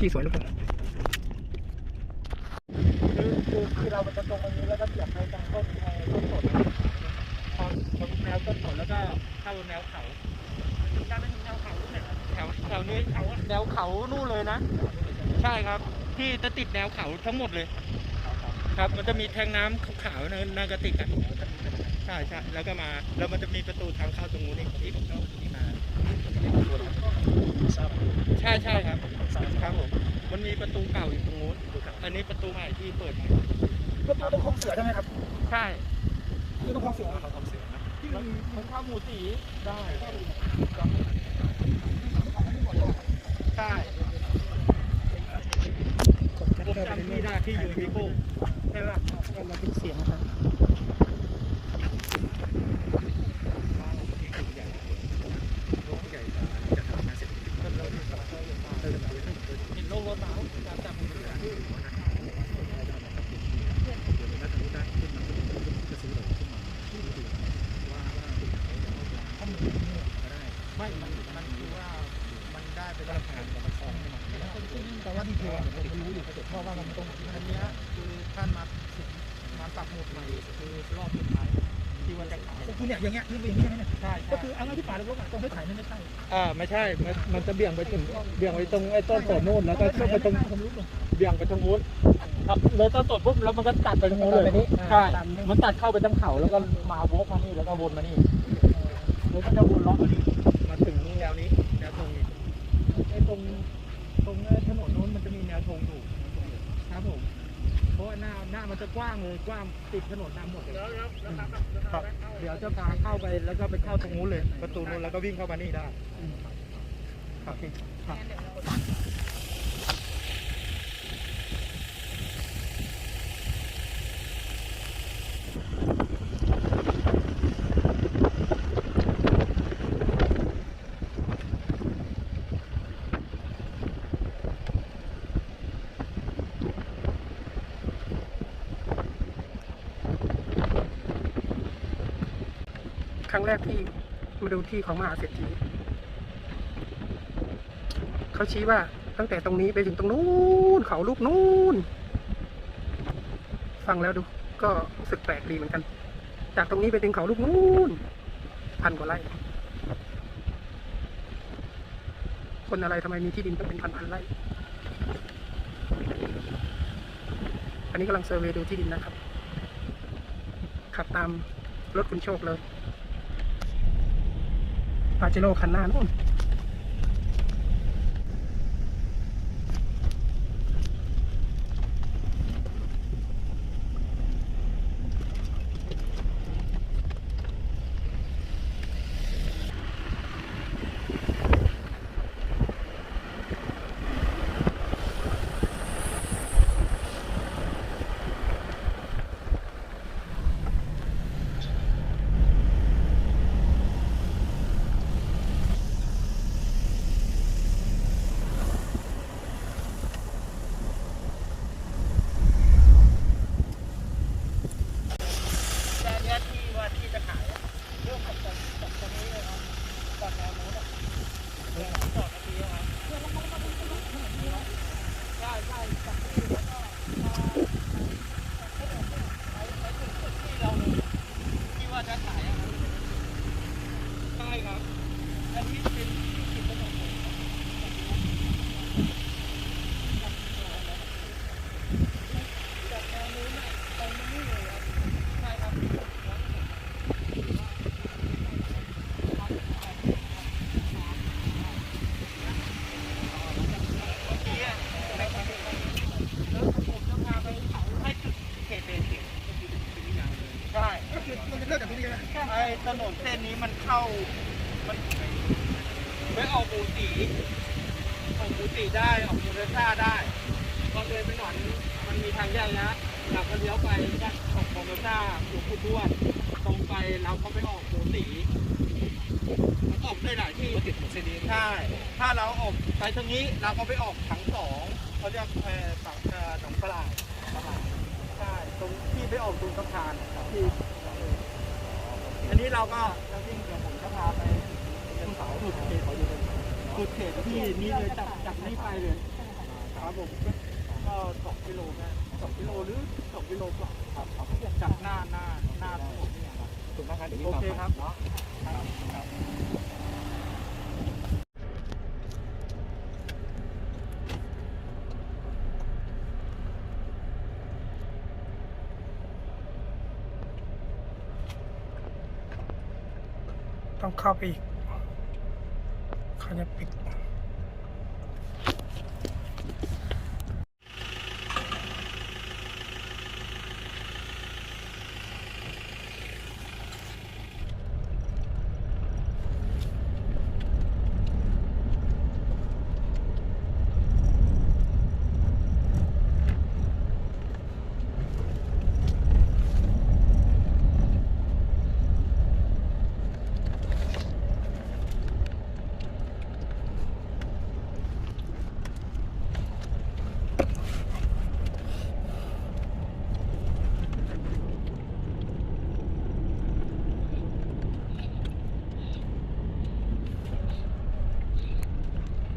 ที่สวยเหลือเกินคือคือคือเราจะตรงตรงนี้แล้วก็เสียบไปทางต้นไม้ต้นสนพอตรงแนวต้นสนแล้วก็เข้าแนวเขาได้ไม่ถึงแนวเขาเนี่ยแถวแถวนี้เขาแนวเขานู่นเลยนะ ใช่ครับ ที่จะติดแนวเขาทั้งหมดเลย ครับมันจะมีแทงน้ำขาวๆในในกระติกอะใช่ใช่แล้วก็มาแล้วมันจะมีประตูทางเข้าตรงนู้นอีกที่ผมเข้าตรงนี้มาใช่ใช่ครับ ครับผมมันมีประตูเก่าอยู่ตรงนู้นอันนี้ประตูใหม่ที่เปิดใหม่ก็ต้องคลองเสือใช่ไหมครับ ใช่คือต้องคลองเสือเขาทำเสียงนะที่มันมันเข้าหมู่สีได้ใช่กดแจ็คผมเกอร์ไปจำเรื่ที่อยได้ที่อยู่ที่โป้งใช่ป่ะๆก็มาเป็นเสียงนะครับ ใหญ่จะทำงานเสร็จ เห็นโลกรถเมาการจับมือ แล้วทางนู้นได้ขึ้นมาจะซื้อเลยขึ้นมาว่าว่าคุณเขาจะเอาได้ ไม่ มันมันคือว่ามันได้ไป ก็ ได้ ทำงานกับประคองให้มัน แต่ว่าดีเทลอะผมไม่รู้อยู่เพราะว่ามันตรง อันเนี้ยคือท่านมามาปักหมุดใหม่คือรอบสุดท้ายที่ว่าจะขาย คือเนี่ยอย่างเงี้ยนี่เป็นอย่างนี้ใช่ไหมเนี่ย ใช่ ก็คือเอาง่ายที่ป่าลึกๆอะตรงที่ถ่ายนี่ไม่ใช่ อ่าไม่ใช่ มันมันจะเบี่ยงไปถึงเบี่ยงไปตรงไอ้ต้นสนนู่นแล้วก็ขึ้นไปตรงผมรู้เลยเบี่ยงไปตรงนู้นครับเลยต้นสนปุ๊บแล้วมันก็ตัดไปตรงนู้นเลยใช่มันตัดเข้าไปทางเขาแล้วก็มาโวกมานี่แล้วก็วนมานี่แล้วก็จะวนล้อมานี่มาถึงแนวนี้แนวตรงนี้ไอ้ตรงตรงถนนนู้นมันจะมีแนวธงอยู่ครับผมเพราะว่า หน้าหน้ามันจะกว้างเลยกว้างติดถนนน้ำหมดเลยครับเดี๋ยวจะพาเข้าไปแล้วก็ไปเข้าตรงนู้นเลย ประตูนู้นแล้วก็วิ่งเข้ามานี่ได้ครับครับ แรกที่มาดูที่ของมหาเศรษฐีเขาชี้ว่าตั้งแต่ตรงนี้ไปถึงตรงนู้นเขาลูกนู้นฟังแล้วดู ก็รู้สึกแปลกดีเหมือนกัน จากตรงนี้ไปถึงเขาลูกนู้นพันกว่าไร่คนอะไรทำไมมีที่ดินต้องเป็นพันพันไร่ อันนี้กำลังเซอร์เวย์ดูที่ดินนะครับ ขับตามรถคุณโชคเลย ปาเจโร่คันหน้านู่นใช่ ก็คือมันจะเริ่มจากตรงนี้เลย ไอ้ ถนนเส้นนี้มันเข้า มันไม่ออกบูสีออกบูสีได้ออกบูเรซ่าได้พอเลยไปหน่อยมันมีทางแยกนะเราก็เลี้ยวไปแยกออกบูเรซ่าหลวงปู่ทวดตรงไปเราก็ไปออกบูสีมันออกได้หลายที่ติดเส้นนี้ใช่ ถ้าเราออกไปทางนี้เราก็ไปออกถังสองเขาเรียกเอ่อฝั่งเอ่อหนองปลาปลาใช่ตรงที่ไปออกตรงสะพานที่ อันนี้เราก็จะวิ่งเดี๋ยวผมจะพาไปเป็นเสาสุดเขตสุดเขตที่นี่เลยจากจากนี้ไปเลยครับผมก็สองกิโลแม่สองกิโลหรือสองกิโลกว่าครับจากหน้าหน้าหน้าถนนเนี่ยครับถูกไหมครับโอเคครับเนาะครับครับ ต้องเข้าไปอีกเขาจะปิด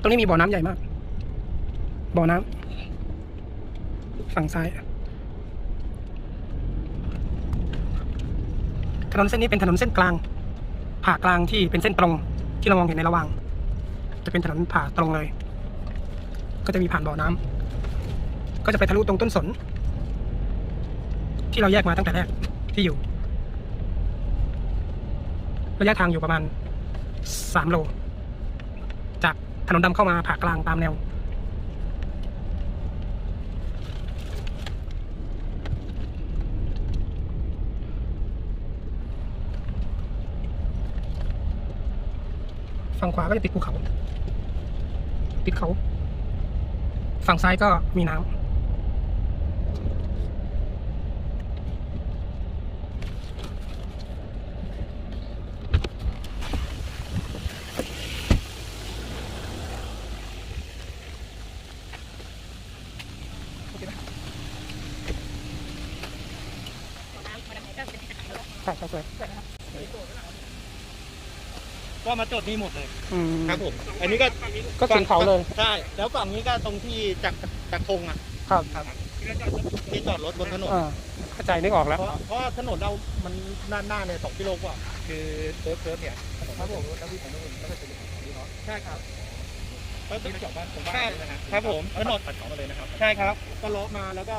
ตรงนี้มีบ่อน้ำใหญ่มาก บ่อน้ำฝั่งซ้าย ถนนเส้นนี้เป็นถนนเส้นกลาง ผ่ากลางที่เป็นเส้นตรง ที่เรามองเห็นในระหว่าง จะเป็นถนนผ่าตรงเลย ก็จะมีผ่านบ่อน้ำก็จะไปทะลุตรงต้นสน ที่เราแยกมาตั้งแต่แรกที่อยู่ ระยะทางอยู่ประมาณสามโล ถนนดำเข้ามาผ่ากลางตามแนวฝั่งขวาก็จะติดภูเขา ติดเขา ฝั่งซ้ายก็มีน้ำ ครับก็มาจดนี่หมดเลยอืมครับผม อันนี้ก็ก็ถึงเขาเลย ใช่แล้วฝั่งนี้ก็ตรงที่จากจากธงอะครับครับที่จอดรถบนถนนอ่าเข้าใจนึกออกแล้ว เพราะเพราะถนนเรา มันหน้าหน้าเนี่ยสองกิโลกว่า คือเซิร์ฟเซิร์ฟเนี่ยครับผมแล้วพี่ของนู่นแล้วก็เป็นของนี้เนาะใช่ครับแล้วที่จอดบ้านผมบ้านใช่นะฮะครับผมถนนตัดของมาเลยนะครับ ใช่ครับ ก็ลาะมาแล้วก็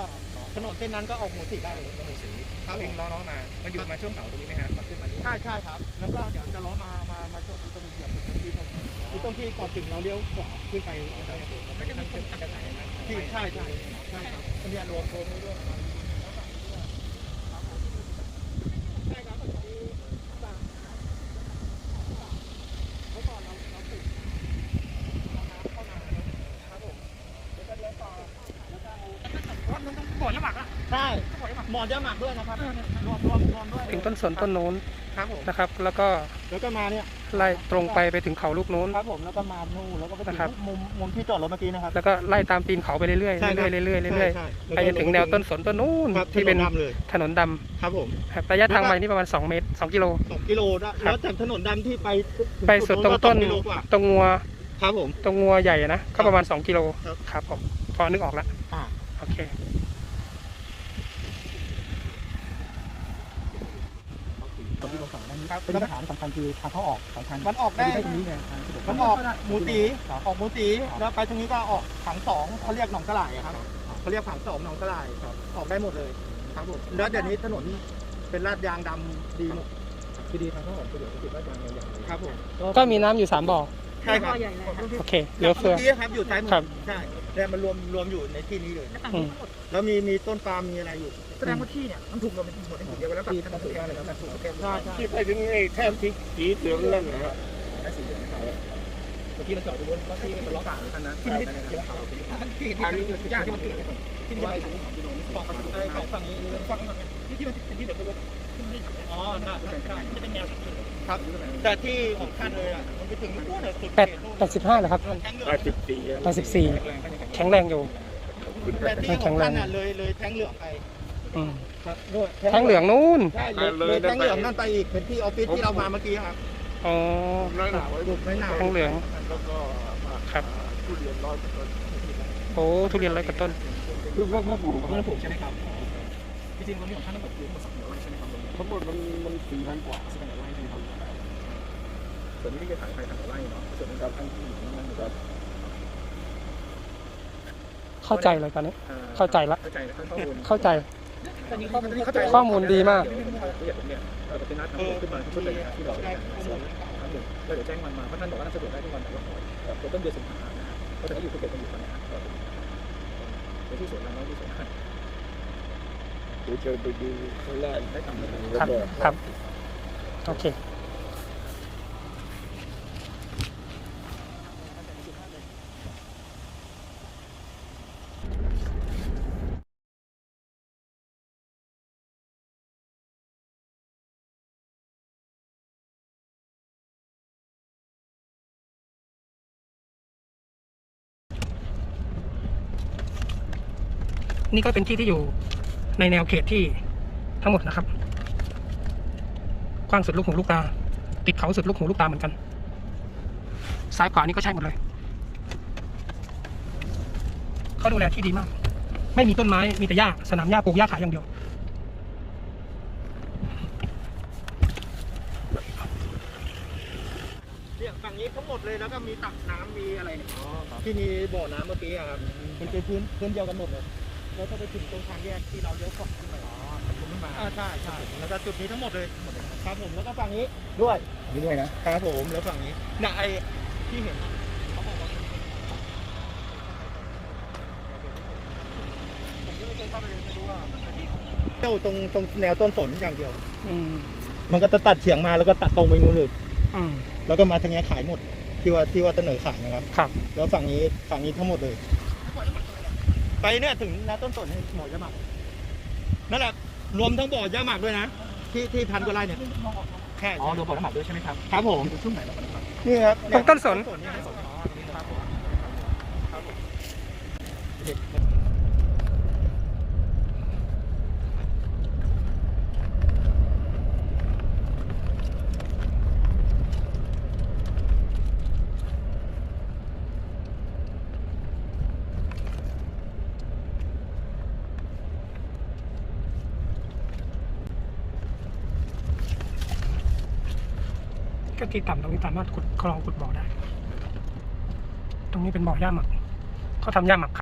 ถนนเส้นนั้นก็ออกหมู่สี่ได้เลยก็มีสีครับผเองมล้อน้องมามาอยู่มาช่วงเสาตรงนี้ไหมฮะมาขึ้นมานี่ใช่ใช่ครับ แล้วก็เดี๋ยวจะเลาะมามามาจดตรงเหยียบตรงที่ตรงที่ตรงที่ก่อนถึงเราเลี้ยวขวาขึ้นไปไม่ได้ทำเป็นกันไหนนะที่ใช่ใช่ใช่ครับอันนี้รวมรวมด้วยใช่ครับเมื่อก่อนเราเราปลูกน้ำเข้านาครับผมแล้วก็เลี้ยวต่อแล้วก็เอารถมันต้องบ่อน้ำหมักอะใช่หมอนยาหมักด้วยนะครับรวมรวมรวม ด้วยถึงต้นสนต้นโน้นครับผมนะครับ แล้วก็แล้วก็มาเนี่ยไล่ตรงไปไปถึงเขาลูกโน้น ครับผมแล้วก็มานู่นแล้วก็ไปถึนะครับงมุมมุมที่จอดรถเมื่อกี้นะครับ แล้วก็ไล่ตามตีนเขาไปเรื่อยๆเรื่อยใช่ครับๆเรื่อยๆเรื่อยใช่ๆไปจนถึงแนวต้นสนต้นนู้นครับที่เป็นถดำเลย ถนนดำครับผมครับระยะทางไปนี่ประมาณ 2 เมตร 2 กิโล สองกิโลได้ครับ แล้วจากถนนดำที่ไปถึงไปสุดตรงต้น ก็สอกิโลกว่าตรงงัวครับผม ตรงงัวใหญ่อะนะก็ประมาณ 2 กิโลครับ ครับผมพอนึกออกแล้วอ่า โอเค ตรงที่เรา สั่งนั้นเป็นปัญหาสำคัญคือทางเข้าออกสำคัญมันออกได้ ตรงนี้ไงทางสะดวกมันออกหมูตีออกหมูตีแล้วไปตรงนี้ก็ออกผังสองเขาเรียกหนองกระไหล่อะครับเขาเรียกผังสองหนองกระไหล่ออกได้หมดเลยครับผมแล้วเดี๋ยวนี้ถนนเป็นลาดยางดำดีหมดคือดีทางเข้าออกสะดวกติดว่าอย่างเดียวอย่างครับผมก็มีน้ำอยู่3บ่อ ใช่ครับโอเคเหลือเฟือเมื่อกี้ครับอยู่ท้ายมือครับ ใช่ แต่มันรวมรวมอยู่ในที่นี้เลยอืมแล้วมีมีต้นปาล์มมีอะไรอยู่ แสดงว่าที่เนี่ยมันถูกเราเป็นหมดในหมู่เดียวกันแล้วที่ทำถูกกันเลยแล้วถูกแก้ใช่ใช่ ที่ไปถึงไอ้แท่นที่สีเหลืองนั่นนะฮะ และสีเหลืองขาว เมื่เราจอดอยู่บนก็ที่เป็นล้อกลางเหมือนกันนะที่ไม่ได้ที่ขาวเป็นที่ที่ที่ที่ยากที่มันเกิดที่มันไปถึงของกิโลนี่ของไอ้ของฝั่งนี้ฟังที่ที่มันเป็นที่เดี๋ยวไปอ๋อใช่ใช่ใช่จะเป็นแนวครับ แต่ที่ของท่านเลยอะมันไปถึงนู่นเลยสุดแปดแปดสิบห้าเหรอครับแปดสิบสี่แปดสิบสี่แข็งแรงอยู่แต่ที่ของท่านอะเลยเลยแทงเหลืองไปอืมด้วยแทงเหลืองนู้นใช่เลยเลยแทงเหลืองนั่นไปอีกเป็นที่ออฟฟิศที่เรามาเมื่อกี้ครับ อ๋อน้อยหนาไว้ดูไม่หนาวแทงเหลือง แล้วก็ครับผู้เรียนร้อยต้นโอ้ทุเรียนร้อยกว่าต้นคือว่าว่าปลูกมันปลูกใช่ไหมครับจริงๆตรงนี้ของท่านทั้งหมดคือทั้งหมดสองร้อยใช่ไหมครับทั้งหมดมันมันสี่พันกว่าสี่พันกว่าไร่ใช่ไหมครับส่วนนี้ที่จะถ่ายไปถ่ายไร่เนาะส่วนนี้ครับทั้งที่อยู่นั่นนะครับเข้าใจเลยตอนนี้ เข้าใจละเข้าใจข้อมูลเข้าใจ ตอนนี้ข้อมูลเข้าใจข้อมูลดีมาก เราจะเป็นนัดทำขึ้นมาชุดเลยที่เราได้ส่วนครับเดี๋ยวเราเดี๋ยวแจ้งวันมาเพราะท่านบอกว่าน่าจะสะดวกได้ทุกวันแต่ว่าขอตัวต้นเดือนสิงหาเพราะตอนนี้อยู่ภูเก็ตกันอยู่ตอนนี้ไปที่สวนเราที่สวนเดี๋ยวเชิญไปดูข้างล่างได้ตามนั้นครับครับ โอเค นี่ก็เป็นที่ที่อยู่ในแนวเขตที่ทั้งหมดนะครับกว้างสุดลูกหูลูกตา ติดเขาสุดลูกหูลูกตาเหมือนกัน ซ้ายขวานี่ก็ใช่หมดเลยเขาดูแลที่ดีมาก ไม่มีต้นไม้มีแต่หญ้าสนามหญ้าปลูกหญ้าขายอย่างเดียวเนี่ยฝั่งนี้ทั้งหมดเลยแล้วก็มีตักน้ำมีอะไรเนี่ยที่มีบ่อน้ำเมื่อกี้อะครับมันเป็นพื้นพื้นเดียวกันหมดเลย แล้วก็ไปถึงตรงทางแยกที่เราเลี้ยวขวาขึ้นไปอ๋อขึ้นมาอ่าใช่ใช่แล้วก็จุดนี้ทั้งหมดเลยครับผมแล้วก็ฝั่งนี้ด้วยนี่ด้วยนะครับผมแล้วฝั่งนี้น่ะไอ้ที่เห็นเที่ยวตรงตรงแนวต้นสนอย่างเดียว อืมมันก็จะตัดเฉียงมาแล้วก็ตัดตรงไปนู้นเลยอืมแล้วก็มาทางนี้ขายหมดที่ว่าที่ว่าเสนอขายนะครับ ครับ แล้วฝั่งนี้ฝั่งนี้ทั้งหมดเลย ไปเนี่ยถึงนาต้นสนให้หมอยาหมากนั่นแหละรวมทั้งบ่อยาหมากด้วยนะที่ที่พันกว่าไร่เนี่ยแค่อ๋อรวมผลน้ำหมักด้วยใช่ไหมครับครับผมช่วงไหนเราผลน้ำหมักนี่ครับตรงต้นสนเนี่ยต้นสนครับผม ที่ต่ำตรงนี้สามารถขุดคลองขุดบ่อได้ ตรงนี้เป็นบ่อหญ้าหมักเขาทำหญ้าหมักขาย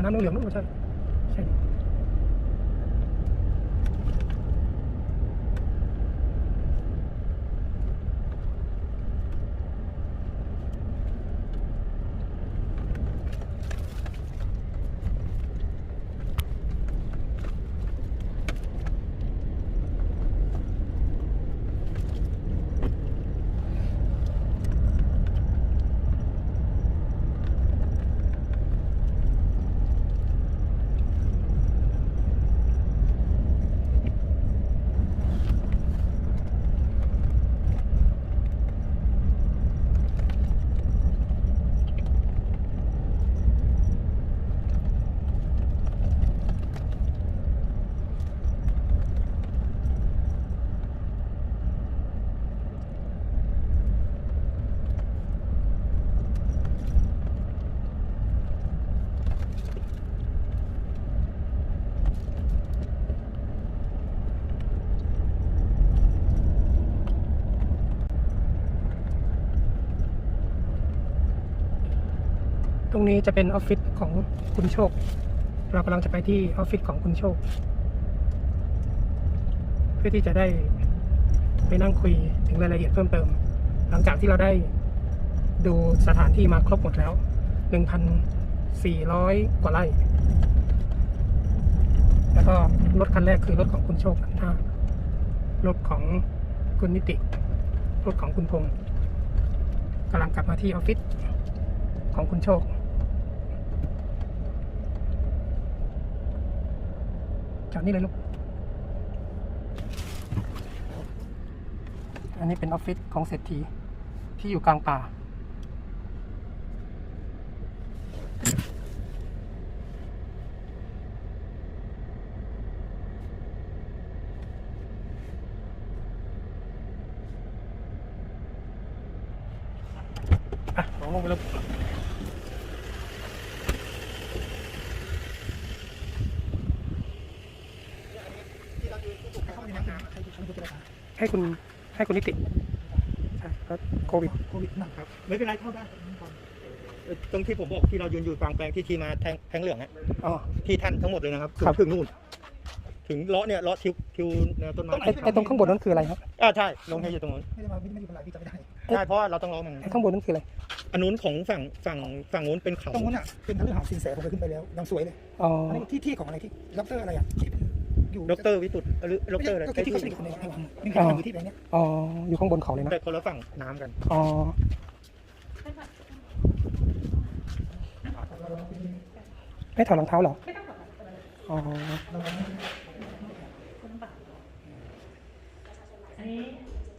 บ่อน้ำเหลื รงนี้จะเป็นออฟฟิศของคุณโชค เรากำลังจะไปที่ออฟฟิศของคุณโชค เพื่อที่จะได้ไปนั่งคุยถึงรายละเอียดเพิ่มเติม หลังจากที่เราได้ดูสถานที่มาครบหมดแล้ว 1,400 กว่าไร่ แล้วก็รถคันแรกคือรถของคุณโชคคันห้ารถของคุณนิติ รถของคุณพงศ์กำลังกลับมาที่ออฟฟิศของคุณโชค จอดนี่เลยลูก อันนี้เป็นออฟฟิศของเศรษฐีที่อยู่กลางป่า อะลองลงไปแล้ว ให้คุณให้คุณนิติใช่แล้วโควิดโควิดหนักครับไม่เป็นไรเข้าได้ตรงที่ผมบอกที่เรายืนอยู่กลางแปลงที่ทีมาแทงแทงเหลืองอะอ๋อที่ท่านทั้งหมดเลยนะครับครับถึงนู่น ถึงเลาะเนี่ยเลาะทิวทิวแนวต้นไม้ไอ้ไอ้ตรงข้างบนนั้นคืออะไรครับอ่าใช่ลงให้อยู่ตรงนู้นไม่ได้มาไม่ได้อยู่กับหลายพี่จำไม่ได้ใช่เพราะว่าเราต้องเลาะมันไอ้ข้างบนนั้นคืออะไรอันนู้นของฝั่งฝั่งฝั่งนู้นเป็นเขาตรงนู้นอะเป็นทะเลหาสินแสผมไปขึ้นไปแล้วยังสวยเลยอ๋ออันนี้ที่ที่ของอะไรที่ด็อกเตอร์อะไรอะที่เป็น อยู่ดอกเตอรวิตุตหรือดอกเตอร์อะไรก็ไอ้ที่ที่เขาสนิทคนในในวังนี่คืออยู่ที่แบงค์เนี้ยอ๋อ อยู่ข้างบนเขาเลยนะ แต่คนละฝั่งน้ำกัน อ๋อไม่ถอดรองเท้าเหรอ อ๋ออันนี้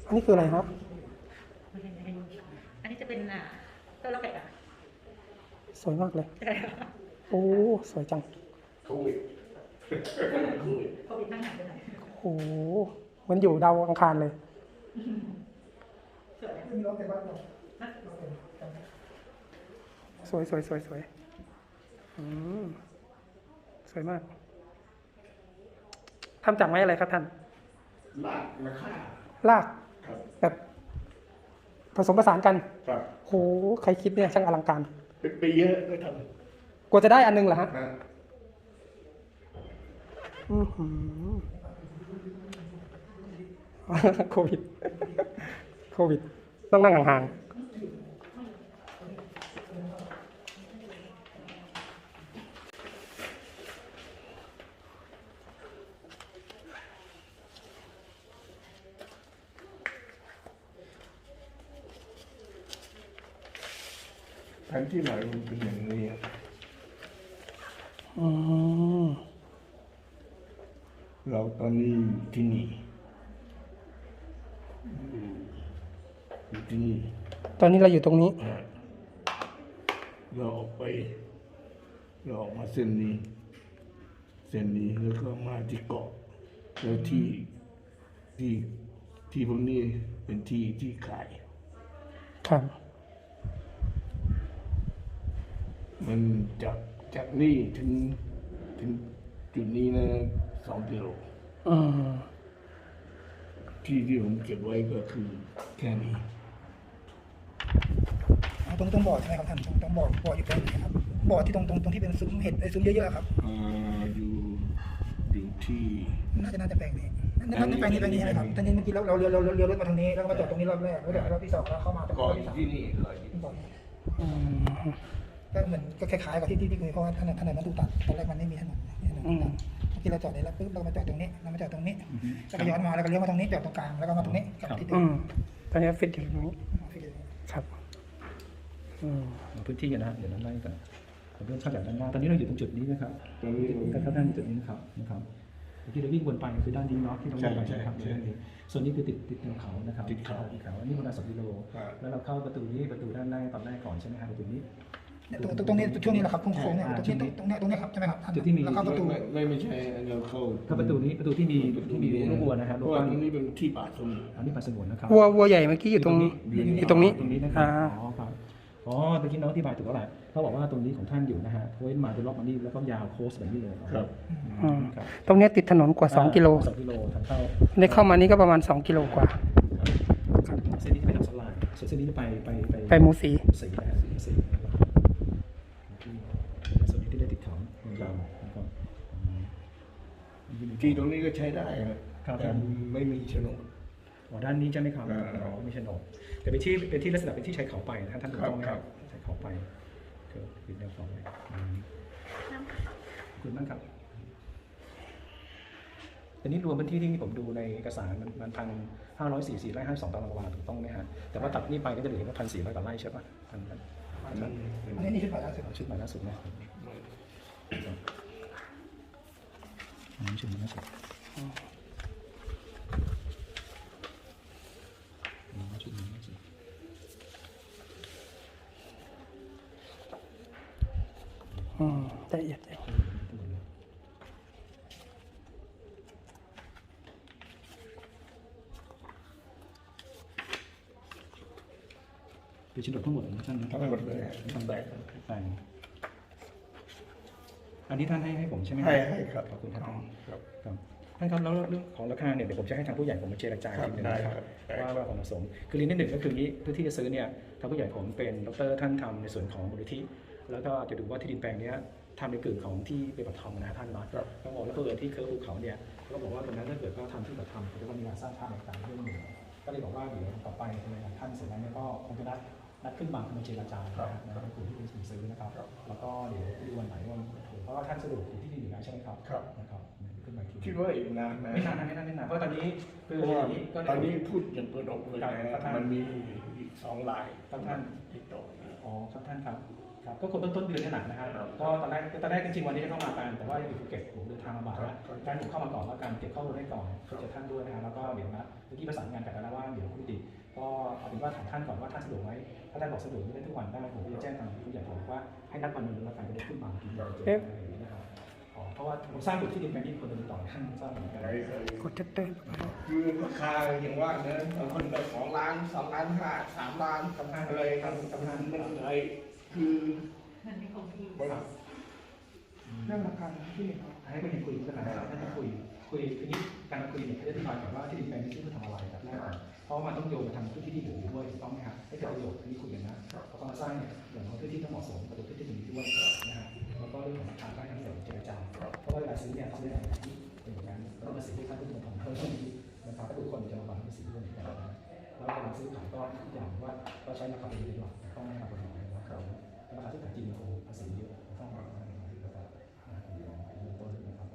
อันนี้คืออะไรครับ อันนี้จะเป็นอ่าต้นละแกะอะ สวยมากเลย โอ้ สวยจัง โควิดนั่งหายไปไหนโอ้โหเหมันอยู่ดาวอังคารเลยสวยสวยสวยสวยอืมสวยมากทำจากไม้อะไรครับท่าน ลากราคาลากครับแบบผสมผสานกันครับ โหใครคิดเนี่ยช่างอลังการ เป็นปีเยอะไม่ทกว่าจะได้อันหนึงเหรอฮะำนะอือหือ โควิด โควิด ต้องนั่งห่างๆแผนที่ไหนมันเป็นอย่างนี้อะอืม เราตอนนี้อยู่ที่นี่อยู่อยู่ที่นี่ตอนนี้เราอยู่ตรงนี้ เราออกไป เราออกมาเส้นนี้ เส้นนี้แล้วก็มาที่เกาะแล้วที่ที่ที่พวกนี้เป็นที่ที่ขาย ครับ มันจากจากนี่ถึงถึงจุดนี้นะ สองกิโลอืมที่ที่ผมเก็บไว้ก็คือแค่นี้เอาตรงตรงบ่อใช่ไหมครับท่านตรงตรงบ่อบ่ออยู่ตรงไหนครับบ่อที่ตรงตรงตรงที่เป็นซุ้มเห็ดไอ้ซุ้มเยอะๆครับอ่าอยู่อยู่ที่น่าจะน่าจะแปลงนี้น่าจะแปลงนี้แปลงนี้ใช่ไหมครับตอนนี้เมื่อกี้เราเราเลี้ยวเราเลี้ยวรถมาทางนี้แล้วก็มาจอดตรงนี้รอบแรกแล้วเดี๋ยวรอบที่สองแล้วเข้ามาตรงก่อรนอบที่สามที่นี่ก่อนที่นี่บ่อนี้อืมก็เหมือนก็คล้ายๆกับที่ที่ที่คุยเพราะว่าถนนถนนมันถูกตัดตอนแรกมันไม่มีถนน ถนนถูกตัดเมื่อกี้เราจอดได้แล้วปุ๊บเรามาจอดตรงนี้เรามาจอดตรงนี้แล้วก็ย้อนมาแล้วก็เลี้ยวมาตรงนี้จอดตรงกลางแล้วก็มาตรงนี้กลับที่เดิอืมมตอนนี้ฟิตอยู่ตรงนี้ครับอืมพื้นที่นะฮะเดี๋ยวนั้นไล่กันผมเริ่มเข้าจากด้านหน้าตอนนี้เราอยู่ตรงจุดนี้นะครับตอนนี้ครับด้านจุดนี้นะครับนะครับเมื่อกี้เราวิ่งวนไปคือด้านนี้เนาะที่เราวิ่งไปใช่นะครับใช่ด้านนี้ส่วนนี้คือติดติดแนวเขานะครับติดเขาติดเขาอันนี้ประมาณสองกิโลครับแล้วเราเข้าประตูนี้ประตูด้านแรกตอนแรกก่อนใช่ไหมครับประตูนี้เนี่ย ตรงตรงตรงนี้ช่วงนี้แหละครับโค้งๆเนี่ยตรงที่ตรงเนี้ยตรงเนี้ยครับใช่ไหมครับท่านจุดที่มี แล้วเข้าประตูไม่ไม่ไม่ใช่เราเข้าถ้าประตูนี้ประตูที่มีที่มีลูกวัวนะฮะเพลูกราะว่าปั้นตรงนี้เป็นที่ป่าสงวน อันนี้ป่าสงวนนะครับ วัววัวใหญ่เมื่อกี้อยู่ตรงอยู่ตรงนี้ ตรงนี้นะครัอ่าบอ๋อครับ อ๋อเมื่อกี้น้องอธิบายถูกแล้วแหละเขาบอกว่าตรงนี้ของท่านอยู่นะฮะเว้นมาจะล็อกมานี่แล้วก็ยาวโค้สแบบนี้เลยครับ อืมครับตรงเนี้ยติดถนนกว่า 2 กิโลสองกิโลทางเข้าในเข้ามานี่ก็ประมาณ 2 กิโลกว่าเส้นนี้จะไปทางสลายส่วนเส้นนี้จะไปไปไปไปหมูสี สีนะฮะสีสี ครับครับอืม ที่ตรงนี้ก็ใช้ได้ครับครับแต่ไม่มีโฉนด อ๋อด้านนี้ใช่ไหมครับอ่าอ๋อไม่ใช่โฉนดแต่เป็นที่เป็นที่ลักษณะเป็นที่ใช้เขาไปนะครับท่านถูกต้องไหมคครัรับบใช้เขาไปเกิดปิดแนวเขาไปอืมขอบคุณมากครับอันนี้รวมพื้นที่ที่ผมดูในเอกสารมันมันพันห้าร้อยสี่สี่ไร่ห้าสองตารางวาถูกต้องไหมฮะแต่ว่าตัดนี่ไปก็จะเหลือแค่พันสี่ร้อยกว่าไร่ใช่ปะพันพันอันนั้นอันนี้นี่คือผ่านแล้วสิเอาชุดใหม่ล่าสุดนะอันนี้ชุดใหม่ล่าสุดอืมชุดใหม่ล่าสุดอืมละ 안전하고 어. 안전하지 음, 네, 네. 그 진짜 그런 거같 300, 300, 300. อันนี้ท่านให้ให้ผมใช่ไหมให้ให้ครับขอบคุณครับท่านครับครับท่านครับแล้วเรื่องของราคาเนี่ยเดี๋ยวผมจะให้ทางผู้ใหญ่ผมมาเจรจาครับทีนึงได้นะคครัรับบได้ว่าว่าความเหมาะสมคือเรียนนิดหนึ่งก็คือนี้พื้นที่จะซื้อเนี่ยทางผู้ใหญ่ผมเป็นดรท่านทำในส่วนของมูลนิธิแล้วก็จะดูว่าที่ดินแปลงเนี้ยทำในกึ่งของที่เป็นปฐมนะท่านเนาะครับ ก็บอกแล้วเพื่อที่เคิร์ฟภูเขาเนี่ยเขาก็บอกว่าตรงนั้นถ้าเกิดเขาทำที่ปฐมเขาจะต้องมีการสร้างภาพต่างๆเรื่องหนึ่งก็เลยบอกว่าเดี๋ยวต่อไปในหลายท่านเสร็จแล้วเนี่ยก็คงจะนัด นัดขึ้นมามาเจรจานะฮะในกลุ่มที่เป็นผู้ซื้อนะครับ แล้วก็เดี๋ยวดูวันไหนวันเพราะว่าท่านสะดวกอยู่ที่นี่อยู่แล้วใช่ไหมครับครับนะครับขึ้นมาอีกทีคิดว่าอีกนานไหมไม่นานนะไม่นานไม่นานเพราะตอนนี้คือเพราะอว่าย่างนี้ก็ตอนนี้พูดอย่างเปิดอกเลยครับนะมันมีอีกสองลายครับท่านติดต่อมาอ๋อครับท่านครับครับก็คงต้นต้นเดือนนี่แหละนะครับครับก็ตอนแรกตอนแรกจริงๆวันนี้จะเข้ามากันแต่ว่ายังอยู่ภูเก็ตผมเดินทางมาบ่ายแล้วครับการผมเข้ามาก่อนแล้วกันเก็บข้อมูลให้ก่อนเข้าใจท่านด้วยนะครับแล้วก็เดี๋ยวนะเมื่อกี้ประสานงานกันแล้วว่าเดี๋ยวคุณติ ก็เอาเป็นว่าถามท่านก่อนว่าท่านสะดวกไหมถ้าท่านบอกสะดวกไม่ได้ทุกวันได้ผมก็จะแจ้งทางผู้ใหญ่ผมว่าให้นัดวันหนึงแล้วกันจะได้ขึ้นมาทีเดียวเจอกันอะไรอย่างนี้นะครับอ๋อเพราะว่าผมสร้างอยู่ที่ดินแปลงนี้คนจะติดต่อท่านสร้างเหมือนกันไหนเคยกดเตอร์คือราคาอย่างว่าเนอะบางคนได้สองล้านสองล้านห้าสามล้านอะไรครับทำงานมันอะไรคือมันมีของพี่มันเรื่องราคาที่ดินให้ไปคุยกันนะครับท่านจะคุยคุยทีนี้การคุยเนี่ยเขาจะอธิบายก่อนว่าที่ดินแปลงนี้ชื่อเพื่อทำอะไรครับแรกก่อนเพ ราะมันต้องโยงไปทำพื้นที่ที่เหลืออยู่ด้วยต้องไหมครับให้เกิดประโยชน์ที่คุยกันนะเพราะเขามาสร้างเนี่ยอย่างของพื้นที่ต้องเหมาะสมกับพื้นที่ตรงนี้ด้วยนะฮะแล้วก็เรื่องของราคาก็ให้ทางเสริมเจรจาเพราะว่าเวลาซื้อเนี่ยต้องได้ราคาที่เป็นอย่างนั้นแล้วก็ภาษีที่ท่านผู้ถือของเพิ่มเพิ่มนี้นะครับถ้าทุกคนจะมาบังภาษีด้วยเหมือนกันนะแล้วเวลาซื้อขายก็อย่างว่าก็ใช้ราคาเป็นหลักต้องไม่ราคากฎหมายนะครับราคาที่ขายจริงมันคงภาษีเยอะต้องมานะครับต้นนะครับ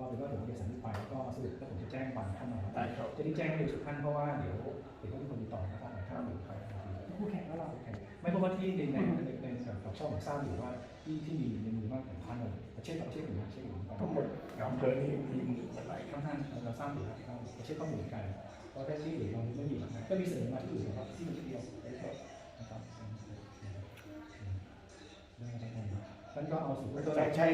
ก็เป็นว่าผมเอกสารที่ไปก็สรุปแล้วผมจะแจ้งความท่านมาได้ครับจะได้แจ้งให้เร็วสุดท่านเพราะว่าเดี๋ยวเดี๋ยวต้องมีคนติดต่อนะครับถ้าหรือใครนะครับคู่แข่งแล้วเราโอเคไม่เพราะว่าที่ในในในในกับช่องผมทราบอยู่ว่าที่ที่มีในมือมากของท่านเลยประเทศประเทศอื่นประเทศอื่นทั้งหมดอำเภอนี้มีหมื่นกว่าไร่ท่านท่านเราทราบอยู่ครับประเทศข้อมูลกันเพราะแค่ที่อื่นเราไม่มีนะครับก็มีเสนอมาที่อื่นนะครับที่มันที่เดียวนะครับท่านก็เอาสูตรใช้ใช้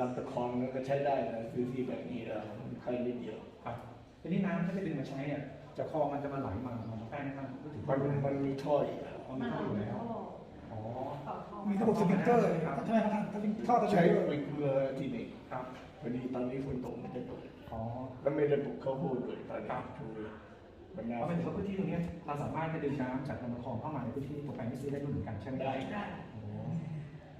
ลำตะคองก็ใช้ได้นะพื้นที่แบบนี้แล้วใครนิดเดียวครับทีนี้น้ำถ้าจะดึงมาใช้เนี่ยจากคลองมันจะมาไหลมามาแป้งนะครับพูดถึงมันมันมีท่ออีกอ๋อมีท่ออยู่แล้วอ๋อมีระบบสปริงเกอร์ครับใช่ไหมครับท่านถ้าเป็นท่อตะใช้ใช้ไปเกลือที่นี่ครับพอดีตอนนี้ฝนตกไม่ได้เปิดอ๋อ แล้วไม่ได้ปลูกข้าวโพดด้วยตอนนี้ช่วงนี้มันน่าเอาเป็นว่าพื้นที่ตรงเนี้ยเราสามารถจะดึงน้ำจากลำคลองเข้ามาในพื้นที่ตัวแปลงที่ซื้อได้ด้วยเหมือนกันใช่ไหมครับได้ โอ้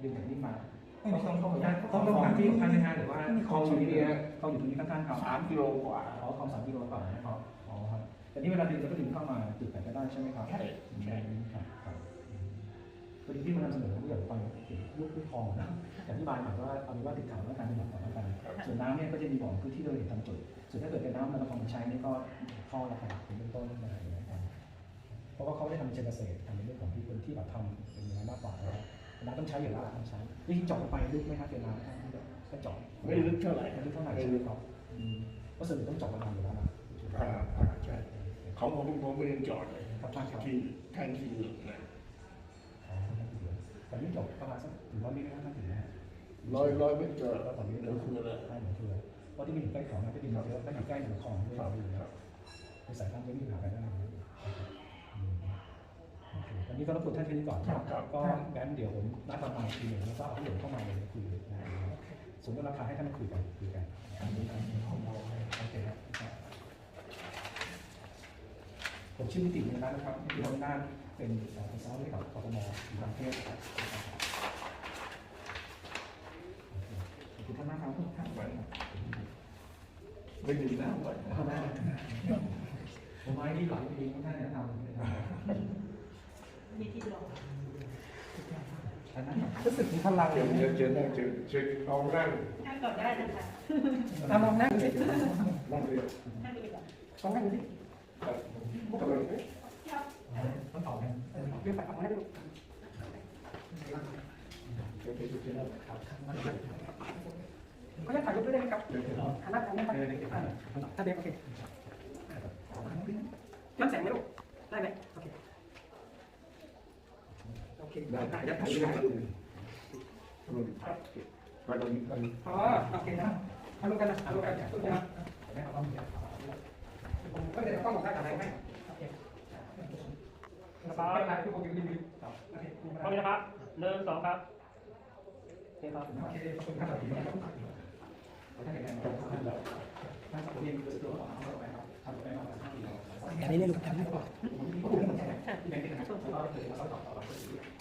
ดึงจากนี้มา ไม่มีต้องเข้าขออนุได้ญาตต้องต้องถามที่ของท่านนะฮะหรือว่าคลองอยู่ที่นี่คลองอยู่ตรงนี้ท่านครับสามกิโลกว่าอ๋อคลองสามกิโลกว่านะครับอ๋อครับแต่นี่เวลาดึงเราก็ดึงเข้ามาจุดไหนก็ได้ใช่ไหมครับใช่ใช่ครับครับพอดีที่มันนำเสนอผู้ใหญ่ไปลูกลูกคลองนะแต่ที่บายหมายว่าเอาเป็นว่าติดถามแล้วการเป็นหลักก่อนแล้วกันส่วนน้ำเนี่ยก็จะมีบ่อพื้นที่เราเห็นตามจุดส่วนถ้าเกิดเป็นน้ำมันเราคงใช้เนี่ยก็ท่อละขนาดเป็นเบื้องต้นอะไรอย่างเงี้ยครับเพราะว่าเขาได้ทำเชิงเกษตรทำในเรื่องของที่พื้นที่แบบทำเป็นน้ำมากกว่านะครับ น้ำต้องใช้อยู่แล้วต้องใช้จริงๆเจาะลงไปลึกไหมครับเป็นน้ำที่แบบก็เจาะไม่ลึกเท่าไหร่ไม่ลึกเท่าไหร่ใช่ไหมครับอืมเพราะส่วนใหญ่ต้องเจาะมานานอยู่แล้วนะอ่าอ่าใช่ของผมผมไม่ยังจอดเลยครับท่านครับที่ท่านที่หนึ่งนะอ๋อแต่นี่เจาะประมาณสักถึงร้อยเมตรนะท่านถึงนะฮะร้อยร้อยไม่จอดแล้วตอนนี้เดี๋ยวคือเลยใช่เหมือนเคือเพราะที่มีอยู่ใกล้เขานะที่ดินเราเยอะก็อยู่ใกล้หนองคลองด้วยครับอยู่คนะรับในสายทางจะมีปัญหากันได้ นี่ก็รบกวนท่านแค่นี้ก่อนครับ ก็แบนเดี๋ยวผมนัดประมาณทีหนึ่งแล้วก็เอาผู้หลงเข้ามาเลยคุยนะครับสมมติราคาให้ท่านคุยกันคุยกันนี่คือของเราใช่ไหมโอเคครับผมชื่อมิติเนรันะครับที่ทำงานเป็นเป็นเจ้หน้าที่ของกทมอยู่กรุงเรับขอบคุณท่านมากครับท่านไปไม่ดีนะไปผมไม่ได้หลายปีท่านจะทำ มีที่ลงอันนั้นรู้สึกถึงพลังเชิญเชิญเชิญนั่งเชิญเชิญลองนั่งนั่งก่อนได้นะคะตามลองนั่งสินั่งเลยนั่งไปก่อนลองนั่งดูสิกำลังต้องต่อไหมเรียนไปออกมาให้ดูเขาจะถ่ายรูปด้วยได้ไหมครับหันหน้าทางนี้ครับอ่าถ้าเด็กโอเคย้อนแสงไหมลูกได้ไหมโอเคโอเค ได้ได้ได้ได้ได้ได้ได้ไปตรงนี้ตรงนี้อ๋อโอเคนะเอาลูกกันนะเอาลูกกันโอเคนะผมก็เดี๋ยวต้องบอกได้อะไรไหมโอเคเป็นไรทุกคนอยู่ดีๆโอเคพร้อมนะครับหนึ่งสองครับโอเคครับโอเคขอบคุณครับอันนี้เนี่ยลูกทำ